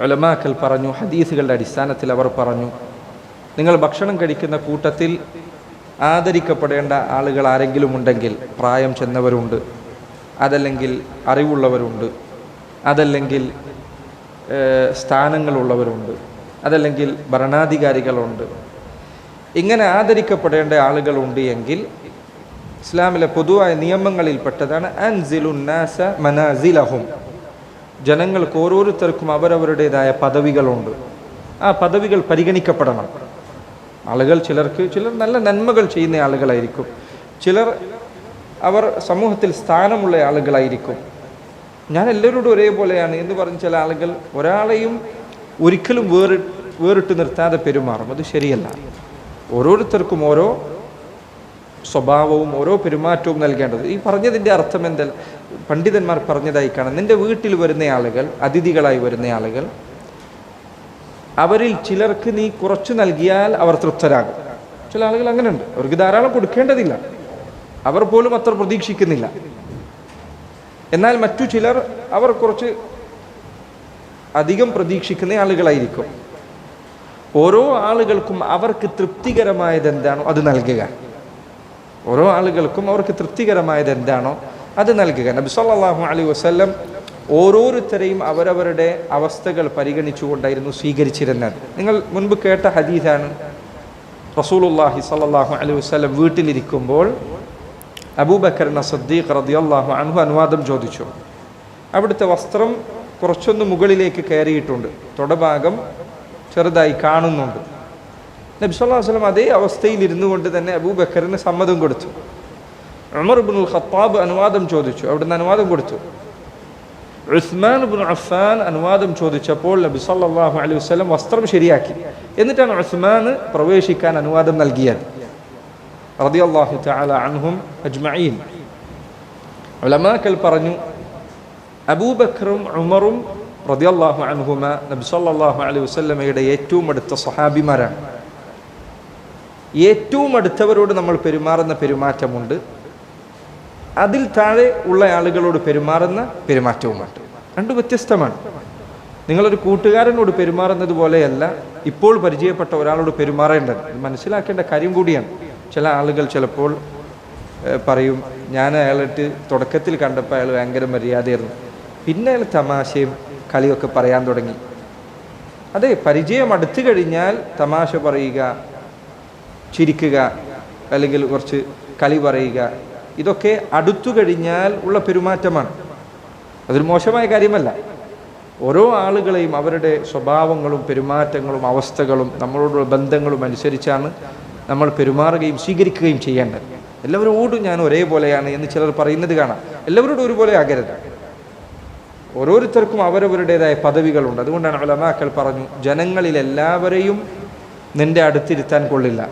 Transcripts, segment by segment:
ഒലമാക്കൽ പറഞ്ഞു ഹദീസുകളുടെ അടിസ്ഥാനത്തിൽ അവർ പറഞ്ഞു നിങ്ങൾ ഭക്ഷണം കഴിക്കുന്ന കൂട്ടത്തിൽ ആദരിക്കപ്പെടേണ്ട ആളുകൾ ആരെങ്കിലും ഉണ്ടെങ്കിൽ പ്രായം ചെന്നവരുണ്ട് അതല്ലെങ്കിൽ അറിവുള്ളവരുണ്ട് അതല്ലെങ്കിൽ സ്ഥാനങ്ങളുള്ളവരുണ്ട് അതല്ലെങ്കിൽ ഭരണാധികാരികളുണ്ട്. ഇങ്ങനെ ആദരിക്കപ്പെടേണ്ട ആളുകളുണ്ട് എങ്കിൽ ഇസ്ലാമിലെ പൊതുവായ നിയമങ്ങളിൽപ്പെട്ടതാണ് അൻസിലുന്നാസ മനാസിലഹും. ജനങ്ങൾക്ക് ഓരോരുത്തർക്കും അവരവരുടേതായ പദവികളുണ്ട്. ആ പദവികൾ പരിഗണിക്കപ്പെടണം. ആളുകൾ ചിലർക്ക് ചിലർ നല്ല നന്മകൾ ചെയ്യുന്ന ആളുകളായിരിക്കും. ചിലർ അവർ സമൂഹത്തിൽ സ്ഥാനമുള്ള ആളുകളായിരിക്കും. ഞാൻ എല്ലാവരോടും ഒരേപോലെയാണ് എന്ന് പറഞ്ഞ ചില ആളുകൾ ഒരാളെയും ഒരിക്കലും വേറി വേറിട്ട് നിർത്താതെ പെരുമാറും. അത് ശരിയല്ല. ഓരോരുത്തർക്കും ഓരോ സ്വഭാവവും ഓരോ പെരുമാറ്റവും നൽകേണ്ടത്. ഈ പറഞ്ഞതിന്റെ അർത്ഥം എന്താ പണ്ഡിതന്മാർ പറഞ്ഞതായി കാണാം. നിന്റെ വീട്ടിൽ വരുന്ന ആളുകൾ അതിഥികളായി വരുന്ന ആളുകൾ അവരിൽ ചിലർക്ക് നീ കുറച്ച് നൽകിയാൽ അവർ തൃപ്തരാകും. ചില ആളുകൾ അങ്ങനെയുണ്ട്. അവർക്ക് ധാരാളം കൊടുക്കേണ്ടതില്ല. അവർ പോലും അത്ര പ്രതീക്ഷിക്കുന്നില്ല. എന്നാൽ മറ്റു ചിലർ അവർ കുറച്ച് അധികം പ്രതീക്ഷിക്കുന്ന ആളുകളായിരിക്കും. ഓരോ ആളുകൾക്കും അവർക്ക് തൃപ്തികരമായത് എന്താണോ അത് നൽകുക. ഓരോ ആളുകൾക്കും അവർക്ക് തൃപ്തികരമായത് എന്താണോ അത് നൽകുക. നബി സല്ലാഹു അലൈഹി വസ്ല്ലം ഓരോരുത്തരെയും അവരവരുടെ അവസ്ഥകൾ പരിഗണിച്ചുകൊണ്ടായിരുന്നു സ്വീകരിച്ചിരുന്നത്. നിങ്ങൾ മുൻപ് കേട്ട ഹദീസാണ്. റസൂലുള്ളാഹി സല്ലല്ലാഹു അലൈഹി വസല്ലം വീട്ടിലിരിക്കുമ്പോൾ അബൂബക്കർ സദ്ദീഖ് അള്ളാഹു അൻഹു അനുവാദം ചോദിച്ചു. അവിടുത്തെ വസ്ത്രം കുറച്ചൊന്ന് മുകളിലേക്ക് കയറിയിട്ടുണ്ട്. തൊടഭാഗം ചെറുതായി കാണുന്നുണ്ട്. നബി സല്ലല്ലാഹു അലൈഹി വസല്ലം അതേ അവസ്ഥയിൽ ഇരുന്നു കൊണ്ട് തന്നെ അബൂബക്കറിന് സമ്മതം കൊടുത്തു. ഉമർ ഇബ്നുൽ ഖത്താബ് അനുവാദം ചോദിച്ചു അവിടുന്ന് അനുവാദം കൊടുത്തു. ഉസ്മാൻ ഇബ്നു അഫ്ഫാൻ അനുവാദം ചോദിച്ചപ്പോൾ നബി സല്ലല്ലാഹു അലൈഹി വസല്ലം വസ്ത്രം ശരിയാക്കി. എന്നിട്ടാണ് ഉസ്മാൻ പ്രവേശിക്കാൻ അനുവാദം നൽകിയത്. റളിയല്ലാഹു തആല അൻഹും അജ്മഈൻ. ഉലമാക്കൾ പറഞ്ഞു അബൂബക്കറും ഉമറും റളിയല്ലാഹു അൻഹുമ നബി സല്ലല്ലാഹു അലൈഹി വസല്ലമയുടെ ഏറ്റവും അടുത്ത സഹാബിമാരാണ് ഏറ്റവും അടുത്തവരോട് നമ്മൾ പെരുമാറുന്ന പെരുമാറ്റമുണ്ട്. അതിൽ താഴെ ഉള്ള ആളുകളോട് പെരുമാറുന്ന പെരുമാറ്റവുമുണ്ട്. രണ്ട് വ്യത്യസ്തമാണ്. നിങ്ങളൊരു കൂട്ടുകാരനോട് പെരുമാറുന്നത് പോലെയല്ല ഇപ്പോൾ പരിചയപ്പെട്ട ഒരാളോട് പെരുമാറേണ്ടത്. മനസ്സിലാക്കേണ്ട കാര്യം കൂടിയാണ്. ചില ആളുകൾ ചിലപ്പോൾ പറയും ഞാൻ അയാളിട്ട് തുടക്കത്തിൽ കണ്ടപ്പോൾ അയാൾ ഭയങ്കര മര്യാദയായിരുന്നു. പിന്നെ അയാൾ തമാശയും കളിയൊക്കെ പറയാൻ തുടങ്ങി. അതെ പരിചയം അടുത്തു കഴിഞ്ഞാൽ തമാശ പറയുക ചിരിക്കുക അല്ലെങ്കിൽ കുറച്ച് കളി പറയുക ഇതൊക്കെ അടുത്തു കഴിഞ്ഞാൽ ഉള്ള പെരുമാറ്റമാണ്. അതൊരു മോശമായ കാര്യമല്ല. ഓരോ ആളുകളെയും അവരുടെ സ്വഭാവങ്ങളും പെരുമാറ്റങ്ങളും അവസ്ഥകളും നമ്മളോടുള്ള ബന്ധങ്ങളും അനുസരിച്ചാണ് നമ്മൾ പെരുമാറുകയും സ്വീകരിക്കുകയും ചെയ്യേണ്ടത്. എല്ലാവരോടും ഞാൻ ഒരേപോലെയാണ് എന്ന് ചിലർ പറയുന്നത് കാണാം. എല്ലാവരോടും ഒരുപോലെ ആകരുത്. ഓരോരുത്തർക്കും അവരവരുടേതായ പദവികളുണ്ട്. അതുകൊണ്ടാണ് അലമാക്കൾ പറഞ്ഞു ജനങ്ങളിൽ എല്ലാവരെയും നിന്റെ അടുത്തിരുത്താൻ കൊള്ളില്ല.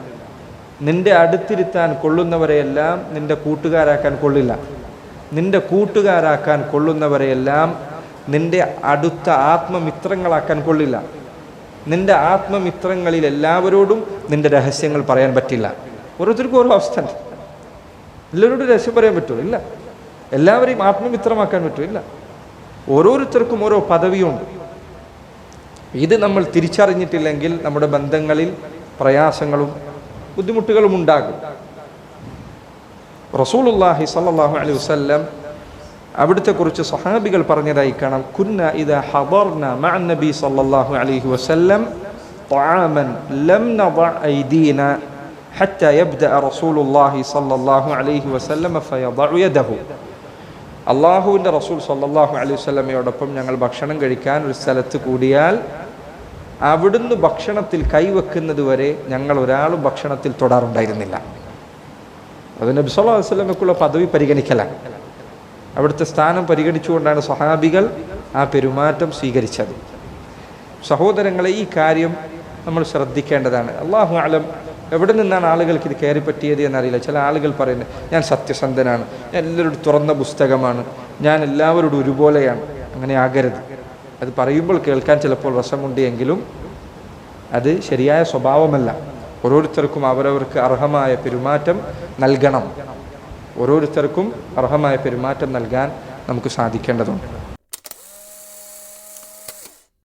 നിന്റെ അടുത്തിരുത്താൻ കൊള്ളുന്നവരെയെല്ലാം നിന്റെ കൂട്ടുകാരാക്കാൻ കൊള്ളില്ല. നിന്റെ കൂട്ടുകാരാക്കാൻ കൊള്ളുന്നവരെയെല്ലാം നിന്റെ അടുത്ത ആത്മമിത്രങ്ങളാക്കാൻ കൊള്ളില്ല. നിന്റെ ആത്മമിത്രങ്ങളിൽ എല്ലാവരോടും നിന്റെ രഹസ്യങ്ങൾ പറയാൻ പറ്റില്ല. ഓരോരുത്തർക്കും ഓരോ അവസ്ഥ എല്ലാവരോടും രഹസ്യം പറയാൻ പറ്റുമോ? ഇല്ല. എല്ലാവരെയും ആത്മമിത്രമാക്കാൻ പറ്റുമോ? ഇല്ല. ഓരോരുത്തർക്കും ഓരോ പദവിയുണ്ട് ഇത് നമ്മൾ തിരിച്ചറിഞ്ഞിട്ടില്ലെങ്കിൽ നമ്മുടെ ബന്ധങ്ങളിൽ പ്രയാസങ്ങളും ബുദ്ധിമുട്ടുകളും ഉണ്ടാകും റസൂലുള്ളാഹി സല്ലല്ലാഹു അലൈഹി വസല്ലം അവിടുത്തെ കുറിച്ച് സഹാബികൾ പറഞ്ഞതായി കാണാം കുന്ന ഇദ ഹദർന മഅ നബി സല്ലല്ലാഹു അലൈഹി വസല്ലം طعاما لم نضع أيدينا حتى يبدأ رسول الله صلى الله عليه وسلم فيضع يده അള്ളാഹുവിൻ്റെ റസൂൽ സല്ലല്ലാഹു അലൈഹി വസല്ലമയോടൊപ്പം ഞങ്ങൾ ഭക്ഷണം കഴിക്കാൻ ഒരു സ്ഥലത്ത് കൂടിയാൽ അവിടുന്ന് ഭക്ഷണത്തിൽ കൈവെക്കുന്നത് വരെ ഞങ്ങൾ ഒരാളും ഭക്ഷണത്തിൽ തൊടാറുണ്ടായിരുന്നില്ല. അത് നബി വസല്ലമയ്ക്കുള്ള പദവി പരിഗണിക്കലാണ്. അവിടുത്തെ സ്ഥാനം പരിഗണിച്ചുകൊണ്ടാണ് സഹാബികൾ ആ പെരുമാറ്റം സ്വീകരിച്ചത്. സഹോദരങ്ങളെ ഈ കാര്യം നമ്മൾ ശ്രദ്ധിക്കേണ്ടതാണ്. അള്ളാഹു ആലം എവിടെ നിന്നാണ് ആളുകൾക്ക് ഇത് കയറി പറ്റിയത് എന്നറിയില്ല. ചില ആളുകൾ പറയുന്നത് ഞാൻ സത്യസന്ധനാണ്. ഞാൻ എല്ലാവരോടും തുറന്ന പുസ്തകമാണ്. ഞാൻ എല്ലാവരോടും ഒരുപോലെയാണ്. അങ്ങനെ ആകരുത്. അത് പറയുമ്പോൾ കേൾക്കാൻ ചിലപ്പോൾ രസമുണ്ട് എങ്കിലും അത് ശരിയായ സ്വഭാവമല്ല. ഓരോരുത്തർക്കും അവരവർക്ക് അർഹമായ പെരുമാറ്റം നൽകണം. ഓരോരുത്തർക്കും അർഹമായ പെരുമാറ്റം നൽകാൻ നമുക്ക് സാധിക്കേണ്ടതുണ്ട്.